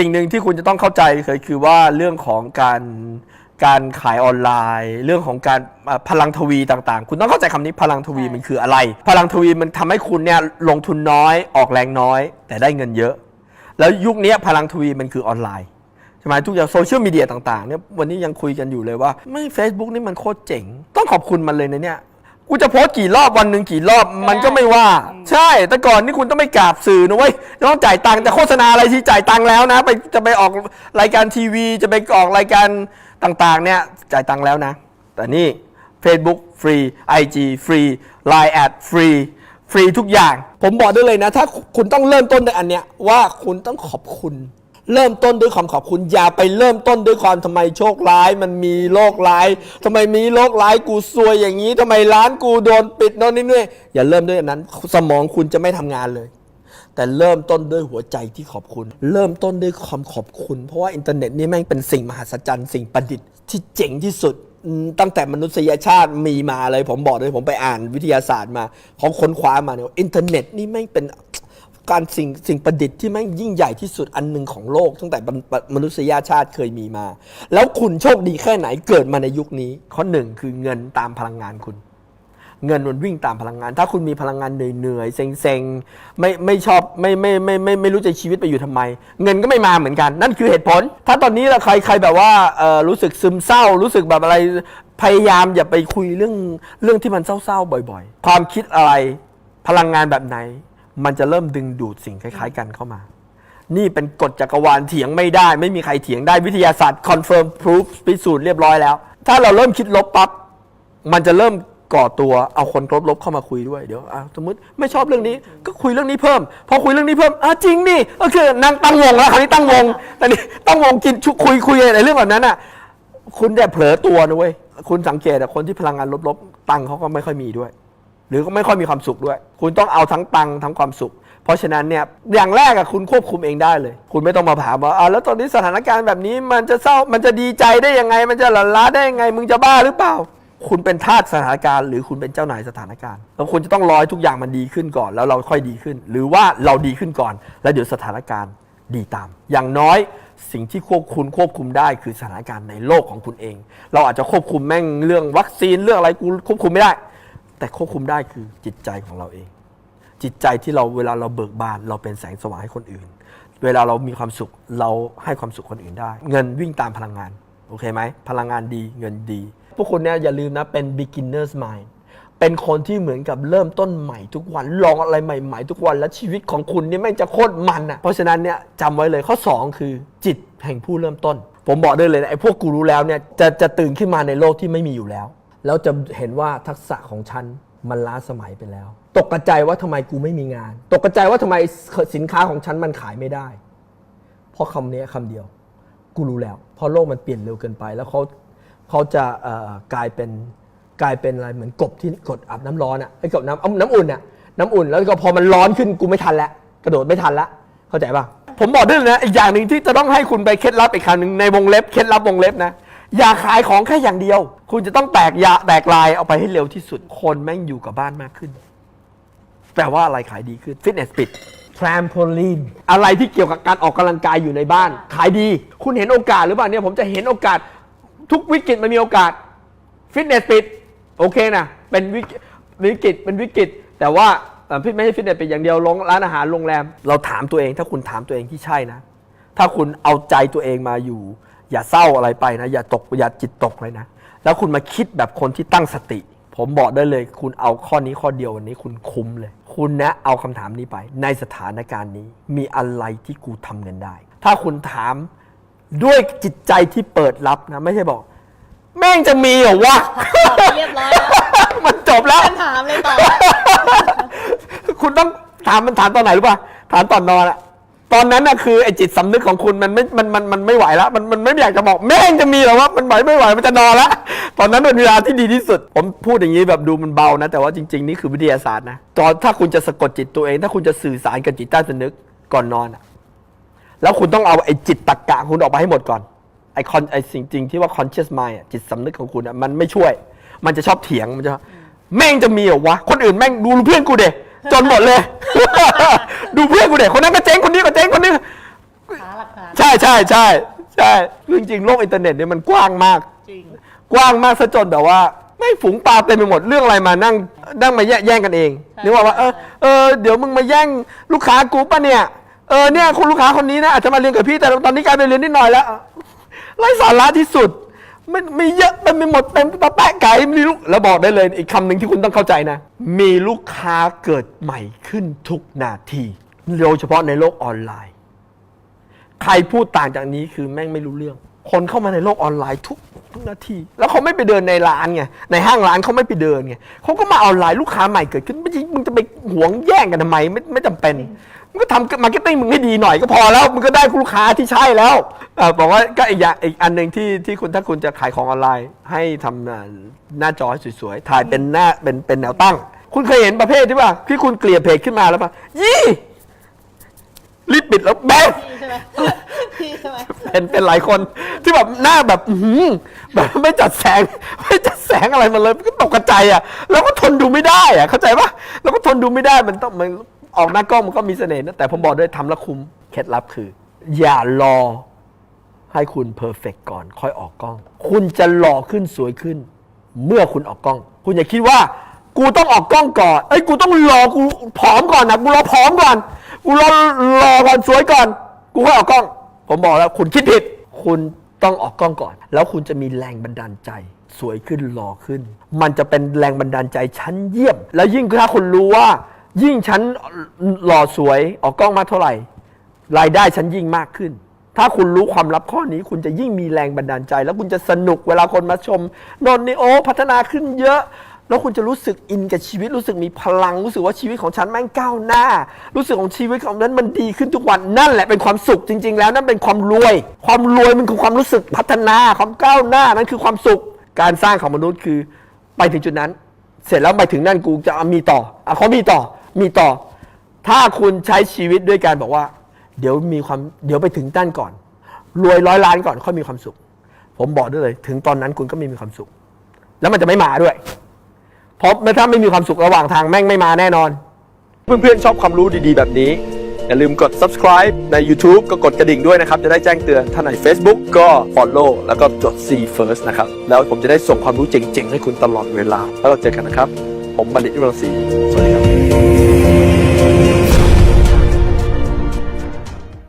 สิ่งหนึ่งที่คุณจะต้องเข้าใจคือคือว่าเรื่องของการการขายออนไลน์ เรื่องของการอ่าพลังทวีต่างๆ คุณต้องเข้าใจคำนี้พลังทวีใช่มันคืออะไร พลังทวีมันทำให้คุณเนี่ยลงทุนน้อยออกแรงน้อย แต่ได้เงินเยอะ แล้วยุคนี้พลังทวีมันคือออนไลน์ใช่ไหมทุกอย่างโซเชียลมีเดียต่างๆเนี่ยวันนี้ยังคุยกันอยู่เลยว่าไม่ Facebook นี่มันโคตรเจ๋ง ต้องขอบคุณมันเลยนะเนี่ย กูจะโพสต์กี่รอบวันหนึ่งกี่รอบมันก็ไม่ว่า ใช่ แต่ก่อนนี่คุณต้องไปกราบสื่อนะเว้ยต้องจ่ายตังค์จะโฆษณาอะไรที่จ่ายตังค์แล้วนะ ไปจะไปออกรายการทีวี จะไปออกรายการต่างๆ เนี่ยจ่ายตังค์แล้วนะ แต่นี่ Facebook ฟรี IG ฟรี Line แอดฟรีฟรีทุกอย่าง ผมบอกได้เลยนะ ถ้าคุณต้องเริ่มต้นด้วยอันเนี้ยว่าคุณต้องขอบคุณ เริ่มต้นด้วยความขอบคุณอย่าไปเริ่มต้นด้วยความทำไมโชคร้าย มันมีโรคร้ายทำไมมีโรคร้ายกูซวยอย่างนี้ทำไมร้านกูโดนปิดโน่นนี่นี่อย่าเริ่มด้วยอันนั้น สมองคุณจะไม่ทำงานเลย แต่เริ่มต้นด้วยหัวใจที่ขอบคุณ เริ่มต้นด้วยความขอบคุณ เพราะว่าอินเทอร์เน็ตนี่แม่งเป็นสิ่งมหัศจรรย์สิ่งประดิษฐ์ที่เจ๋งที่สุดตั้งแต่มนุษยชาติมีมาเลย ผมบอกเลยผมไปอ่านวิทยาศาสตร์มาเขาค้นคว้ามาเนี่ยอินเทอร์เน็ตนี่แม่งเป็น การสิ่งสิ่งประดิษฐ์ที่แม่งยิ่งใหญ่ที่สุดอันหนึ่งของโลก ตั้งแต่มนุมนุษยชาติเคยมีมา แล้วคุณโชคดีแค่ไหนเกิดมาในยุคนี้ ข้อหนึ่งคือเงินตามพลังงานคุณ เงินมันวิ่งตามพลังงาน ถ้าคุณมีพลังงานเหนื่อยๆเซ็งๆไม่ไม่ชอบไม่ไม่ไม่ไม่ไม่รู้จะชีวิตไปอยู่ทำไม เงินก็ไม่มาเหมือนกัน นั่นคือเหตุผล ถ้าตอนนี้เราใครใครแบบว่าเออรู้สึกซึมเศร้า รู้สึกแบบอะไรพยายามอย่าไปคุยเรื่องเรื่องที่มันเศร้าๆบ่อย ๆ ความคิดอะไรพลังงานแบบไหน มันจะเริ่มดึงดูดสิ่งคล้าย ๆ กันเข้ามา นี่เป็นกฎจักรวาลเถียงไม่ได้ ไม่มีใครเถียงได้วิทยาศาสตร์คอนเฟิร์มพรูฟพิสูจน์เรียบร้อยแล้ว ถ้าเราเริ่มคิดลบปั๊บมันจะเริ่มก่อตัวเอาคนลบๆเข้ามาคุยด้วยเดี๋ยวสมมติไม่ชอบเรื่องนี้ก็คุยเรื่องนี้เพิ่ม พอคุยเรื่องนี้เพิ่มอะจริงนี่ก็คือนางตั้งวงแล้วคราวนี้ตั้งวงแต่นี่ตั้งวงกินชุคุยคุยอะไรเรื่องแบบนั้นอะคุณได้เผลอตัวนะเว้ยคุณสังเกตอะคนที่พลังงานลบๆตังเขาก็ไม่ค่อยมีด้วย หรือก็ไม่ค่อยมีความสุขด้วย คุณต้องเอาทั้งตังทั้งความสุข เพราะฉะนั้นเนี่ยอย่างแรกอะคุณควบคุมเองได้เลย คุณไม่ต้องมาถามว่าอ่าแล้วตอนนี้สถานการณ์แบบนี้มันจะเศร้ามันจะดีใจได้ยังไง มันจะหลั่นล้าได้ยังไง มึงจะบ้าหรือเปล่า คุณเป็นทาสสถานการณ์ หรือคุณเป็นเจ้านายสถานการณ์แล้วคุณจะต้องรอให้ทุกอย่างมันดีขึ้นก่อน แล้วเราค่อยดีขึ้น หรือว่าเราดีขึ้นก่อน แล้วเดี๋ยวสถานการณ์ดีตาม อย่างน้อยสิ่งที่ควบคุมควบคุมได้คือสถานการณ์ในโลกของคุณเอง เราอาจจะควบคุมแม่งเรื่องวัคซีนเรื่องอะไรกูควบคุมไม่ได้ แต่ควบคุมได้คือจิตใจของเราเอง จิตใจที่เราเวลาเราเบิกบาน เราเป็นแสงสว่างให้คนอื่น เวลาเรามีความสุขเราให้ความสุขคนอื่นได้ เงินวิ่งตามพลังงานโอเคไหมพลังงานดีเงินดี พวกคุณเนี่ยอย่าลืมนะเป็น beginner's mind เป็นคนที่เหมือนกับเริ่มต้นใหม่ทุกวันลองอะไรใหม่ ๆ ทุกวันแล้วชีวิตของคุณเนี่ยแม่งจะโคตรมันอะเพราะฉะนั้นเนี่ยจำไว้เลยข้อ 2 คือ จิตแห่งผู้เริ่มต้น ผมบอกได้เลยนะไอ้พวกกูรู้แล้วเนี่ยจะจะตื่นขึ้นมาในโลกที่ไม่มีอยู่แล้ว แล้วจะเห็นว่าทักษะของฉันมันล้าสมัยไปแล้ว ตกกระจายว่าทำไมกูไม่มีงาน ตกกระจายว่าทำไมสินค้าของฉันมันขายไม่ได้ เพราะคำนี้คำเดียว กูรู้แล้ว เพราะโลกมันเปลี่ยนเร็วเกินไป แล้วเขาเขาจะกลายเป็นกลายเป็นอะไรเหมือนกบที่กดอาบน้ำร้อนอะไอ้กบน้ำน้ำอุ่นอะน้ำอุ่นแล้วก็พอมันร้อนขึ้นกูไม่ทันแล้วกระโดดไม่ทันละเข้าใจป่ะผมบอกด้เลยนะอีกอย่างหนึ่งที่จะต้องให้คุณไปเคล็ดลับอีกครั้งหนึ่งในวงเล็บเคล็ดลับวงเล็บนะ อย่าขายของแค่อย่างเดียว คุณจะต้องแตกยาแตกลายเอาไปให้เร็วที่สุด คนแม่งอยู่กับบ้านมากขึ้น แปลว่าอะไรขายดีขึ้น ฟิตเนสปิด แทรมโพลีน อะไรที่เกี่ยวกับการออกกำลังกายอยู่ในบ้าน ขายดี คุณเห็นโอกาสหรือเปล่าเนี่ยผมจะเห็นโอกาส ทุกวิกฤตมันมีโอกาส ฟิตเนสปิด โอเคนะ เป็นวิกฤตวิกฤตเป็นวิกฤต แต่ว่าเอ่อพี่ไม่ใช่ฟิตเนสปิดอย่างเดียวลงร้านอาหารโรงแรม เราถามตัวเอง ถ้าคุณถามตัวเองที่ใช่นะ ถ้าคุณเอาใจตัวเองมาอยู่ อย่าเศร้าอะไรไปนะ อย่าตกอย่าจิตตกเลยนะ แล้วคุณมาคิดแบบคนที่ตั้งสติ ผมบอกได้เลย คุณเอาข้อนี้ข้อเดียววันนี้คุณคุ้มเลย คุณนะเอาคำถามนี้ไป ในสถานการณ์นี้มีอะไรที่กูทำเงินได้ ถ้าคุณถามด้วยจิตใจที่เปิดรับนะ ไม่ใช่บอก แม่งจะมีเหรอวะตอบไปเรียบร้อยแล้วมันจบแล้วคำถามเลยต่อคุณต้องถามมันถามตอนไหนรู้ป่ะถามตอนนอนอะ ตอนนั้นน่ะคือไอจิตสำนึกของคุณมันไม่มันมันมันไม่ไหวแล้วมันมันไม่อยากจะบอกแม่งจะมีเหรอวะมันไหวไม่ไหวมันจะนอนละตอนนั้นเป็นเวลาที่ดีที่สุด ผมพูดอย่างนี้แบบดูมันเบานะ แต่ว่าจริง ๆ นี่คือวิทยาศาสตร์นะตอนถ้าคุณจะสะกดจิตตัวเอง ถ้าคุณจะสื่อสารกับจิตใต้สำนึกก่อนนอนอะแล้วคุณต้องเอาไอจิตตรกกะคุณออกมาให้หมดก่อนไอคอนไอสิ่งจริงที่ว่า conscious mind อะจิตสำนึกของคุณอะมันไม่ช่วย มันจะชอบเถียงมันจะแม่งจะมีเหรอวะคนอื่นแม่งดูเพื่อนกูเดจนหมดเลย ดูเพื่อนกูเด็คนนั้นก็เจ๊งคนนี้ก็เจ๊งคนนี้หาอะไรหลักฐานใช่ใช่ใช่ใช่จริงๆโลกอินเทอร์เน็ตเนี่ยมันกว้างมาก จริง กว้างมากซะจนแบบว่า ไม่ฝูงปลาเต็มไปหมดเรื่องอะไรมานั่งนั่งมาแย่แย่งกันเองใช่นึกว่าว่าเออเออเดี๋ยวมึงมาแย่งลูกค้ากูปะเนี่ยเออเนี่ยคนลูกค้าคนนี้นะอาจจะมาเรียนกับพี่แต่ตอนนี้กลายเป็นเรียนนิดหน่อยแล้วไร้สาระที่สุด มันมีเยอะเต็มไปหมดเต็มตะแปะไก่มีลูกแล้วบอกได้เลยอีกคำหนึ่งที่คุณต้องเข้าใจนะ มีลูกค้าเกิดใหม่ขึ้นทุกนาทีโดยเฉพาะในโลกออนไลน์ ใครพูดต่างจากนี้คือแม่งไม่รู้เรื่อง คนเข้ามาในโลกออนไลน์ทุกทุกนาที แล้วเขาไม่ไปเดินในร้านไงในห้างร้านเขาไม่ไปเดินไงเขาก็มาออนไลน์ลูกค้าใหม่เกิดขึ้นไม่ใช่มึงจะไปหวงแย่งกันทำไมไม่ไม่จำเป็น ก็ทำมาร์เก็ตติ้งมึงให้ดีหน่อยก็พอแล้วมึงก็ได้ลูกค้าที่ใช่แล้วอ่าบอกว่าก็อีกอย่างอีกอันหนึ่งที่ที่คุณถ้าคุณจะขายของออนไลน์ ให้ทำอ่าหน้าจอให้สวยๆถ่ายเป็นหน้าเป็นเป็นแนวตั้ง คุณเคยเห็นประเภทที่ว่าที่คุณเกลี่ยเพจขึ้นมาแล้วป่ะยี่รีบปิดแล้วแบงพี่ใช่ไหมพี่ใช่ไหมเป็นเป็นหลายคนที่แบบหน้าแบบอื้อหือแบบไม่จัดแสง ไม่จัดแสงอะไรมาเลยมันก็ตกกระจายอะ แล้วก็ทนดูไม่ได้อะ เข้าใจปะแล้วก็ทนดูไม่ได้มันต้องมัน ออกหน้ากล้องมันก็มีเสน่ห์นะแต่ผมบอกด้วยทำแล้วคุ้มเคล็ดลับคือ อย่ารอให้คุณเพอร์เฟกก่อน ค่อยออกกล้อง คุณจะหล่อขึ้นสวยขึ้น เมื่อคุณออกกล้อง คุณอย่าคิดว่า กูต้องออกกล้องก่อน เอ้ยกูต้องรอกูผอมก่อนนะกูรอผอมก่อนกูรอรอก่อนสวยก่อน กูค่อยออกกล้อง ผมบอกแล้วคุณคิดผิด คุณต้องออกกล้องก่อน แล้วคุณจะมีแรงบันดาลใจ สวยขึ้นหล่อขึ้น มันจะเป็นแรงบันดาลใจชั้นเยี่ยม แล้วยิ่งถ้าคนรู้ว่า ยิ่งฉันหล่อสวยออกกล้องมากเท่าไหร่ รายได้ฉันยิ่งมากขึ้น ถ้าคุณรู้ความลับข้อนี้ คุณจะยิ่งมีแรงบันดาลใจ แล้วคุณจะสนุกเวลาคนมาชมนนท์นี่โอ้พัฒนาขึ้นเยอะ แล้วคุณจะรู้สึกอินกับชีวิตรู้สึกมีพลัง รู้สึกว่าชีวิตของฉันแม่งก้าวหน้า รู้สึกของชีวิตของนั้นมันดีขึ้นทุกวันนั่นแหละเป็นความสุขจริง ๆ แล้วนั่นเป็นความรวย ความรวยมันคือความรู้สึกพัฒนาความก้าวหน้านั่นคือความสุขการสร้างของมนุษย์คือไปถึงจุดนั้น เสร็จแล้วไปถึงนั่นกูจะเอามีต่ออะเขามีต่อ มีต่อ ถ้าคุณใช้ชีวิตด้วยการบอกว่า เดี๋ยวมีความเดี๋ยวไปถึงด้านก่อน รวยร้อยล้านก่อนค่อยมีความสุข ผมบอกได้เลย ถึงตอนนั้นคุณก็ไม่มีความสุข แล้วมันจะไม่มาด้วย เพราะถ้าไม่มีความสุขระหว่างทางแม่งไม่มาแน่นอน เพื่อนๆชอบความรู้ดีๆ แบบนี้ อย่าลืมกด subscribe ใน YouTube ก็กดกระดิ่งด้วยนะครับ จะได้แจ้งเตือนถ้าใน Facebook ก็ follow แล้วก็จด see first นะครับ แล้วผมจะได้ส่งความรู้เจ๋งๆ ให้คุณตลอดเวลา แล้วเราเจอกันนะครับ ผมบัณฑิตวิรศรีสวัสดีครับ